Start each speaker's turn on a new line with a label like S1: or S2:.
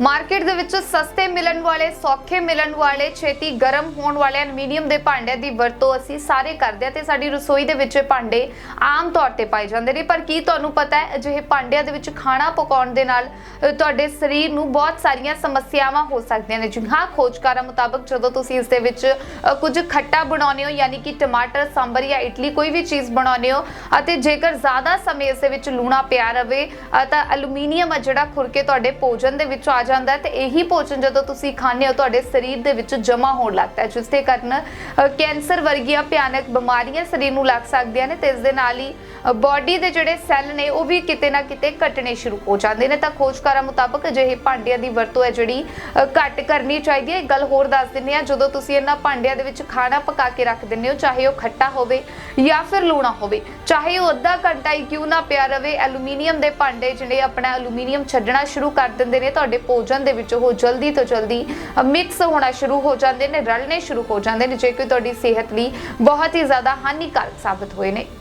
S1: Market ਦੇ ਵਿੱਚ ਸਸਤੇ ਮਿਲਣ ਵਾਲੇ, ਸੌਖੇ ਮਿਲਣ ਵਾਲੇ, ਛੇਤੀ ਗਰਮ ਹੋਣ ਵਾਲੇ ਐਲੂਮੀਨੀਅਮ ਦੇ ਭਾਂਡਿਆਂ ਦੀ ਵਰਤੋਂ ਅਸੀਂ ਸਾਰੇ ਕਰਦੇ ਹਾਂ ਤੇ ਸਾਡੀ ਰਸੋਈ ਦੇ ਵਿੱਚ ਇਹ ਭਾਂਡੇ ਆਮ ਤੌਰ ਤੇ ਪਾਏ ਜਾਂਦੇ ਨੇ। ਪਰ ਕੀ ਤੁਹਾਨੂੰ ਪਤਾ ਹੈ, ਅਜਿਹੇ ਭਾਂਡਿਆਂ ਦੇ ਵਿੱਚ ਖਾਣਾ ਪਕਾਉਣ ਦੇ ਨਾਲ ਤੁਹਾਡੇ ਸਰੀਰ ਨੂੰ ਬਹੁਤ ਸਾਰੀਆਂ ਸਮੱਸਿਆਵਾਂ ਹੋ ਸਕਦੀਆਂ ਨੇ। ਜੀ ਹਾਂ, ਖੋਜਕਾਰਾਂ ਮੁਤਾਬਕ ਜਦੋਂ ਤੁਸੀਂ ਇਸ ਦੇ ਵਿੱਚ ਕੁਝ ਖੱਟਾ ਬਣਾਉਂਦੇ ਹੋ, ਯਾਨੀ ਕਿ ਟਮਾਟਰ, ਸਾਂਬਰ ਜਾਂ ਇਡਲੀ ਕੋਈ ਵੀ ਚੀਜ਼ ਬਣਾਉਂਦੇ ਹੋ ਅਤੇ ਜੇਕਰ ਜ਼ਿਆਦਾ ਸਮੇਂ ਇਸ ਦੇ ਵਿੱਚ ਲੂਣਾ ਪਿਆ ਰਵੇ ਤਾਂ ਐਲੂਮੀਨੀਅਮ ਆ ਜਿਹੜਾ ਖੁਰ ਕੇ ਤੁਹਾਡੇ ਭੋਜਨ ਦੇ ਵਿੱਚ ਆ ਜਾਂਦਾ ਤੇ ਇਹੀ ਭੋਜਨ ਜਦੋਂ ਤੁਸੀਂ ਖਾਂਦੇ ਹੋ, ਤੁਹਾਡੇ ਸਰੀਰ ਦੇ ਵਿੱਚ ਜਮਾ ਹੋਣ ਲੱਗਦਾ ਹੈ। ਜਿਸ ਦੇ ਕਾਰਨ ਕੈਂਸਰ ਵਰਗੀਆਂ ਭਿਆਨਕ ਬਿਮਾਰੀਆਂ ਸਰੀਰ ਨੂੰ ਲੱਗ ਸਕਦੀਆਂ ਨੇ ਤੇ ਇਸ ਦੇ ਨਾਲ ਹੀ ਬਾਡੀ ਦੇ ਜਿਹੜੇ ਸੈੱਲ ਨੇ, ਉਹ ਵੀ ਕਿਤੇ ਨਾ ਕਿਤੇ ਘਟਣੇ ਸ਼ੁਰੂ ਹੋ ਜਾਂਦੇ ਨੇ। ਤਾਂ ਖੋਜਕਾਰਾਂ ਮੁਤਾਬਕ ਅਜਿਹੇ ਭਾਂਡਿਆਂ ਦੀ ਵਰਤੋਂ ਹੈ ਜਿਹੜੀ ਘੱਟ ਕਰਨੀ ਚਾਹੀਦੀ ਹੈ। ਇੱਕ ਗੱਲ ਹੋਰ ਦੱਸ ਦਿੰਦੇ ਆ ਜਦੋਂ ਤੁਸੀਂ ਇਹਨਾਂ ਭਾਂਡਿਆਂ ਦੇ ਵਿੱਚ ਖਾਣਾ ਪਕਾ ਕੇ ਰੱਖ ਦਿੰਦੇ ਹੋ, ਚਾਹੇ ਉਹ ਖੱਟਾ ਹੋਵੇ ਜਾਂ ਫਿਰ ਲੂਣਾ ਹੋਵੇ, ਚਾਹੇ ਉਹ ਅੱਧਾ ਘੰਟਾ ਹੀ ਕਿਉਂ ਨਾ ਪਿਆ ਰਵੇ, ਐਲੂਮੀਨੀਅਮ ਦੇ ਭਾਂਡੇ ਜਿਹੜੇ ਆਪਣਾ ਐਲੂਮੀਨੀਅਮ ਛੱਡਣਾ ਸ਼ੁਰੂ ਕਰ ਦਿੰਦੇ ਨੇ, ਤੁਹਾਡੇ ਭੋਜਨ ਦੇ ਵਿੱਚ ਉਹ ਜਲਦੀ ਤੋਂ ਜਲਦੀ ਮਿਕਸ ਹੋਣਾ ਸ਼ੁਰੂ ਹੋ ਜਾਂਦੇ ਨੇ, ਰਲਣੇ ਸ਼ੁਰੂ ਹੋ ਜਾਂਦੇ ਨੇ, ਜੇ ਕਿ ਤੁਹਾਡੀ ਸਿਹਤ ਲਈ ਬਹੁਤ ਹੀ ਜ਼ਿਆਦਾ ਹਾਨੀਕਾਰਕ ਸਾਬਤ ਹੋਏ ਨੇ।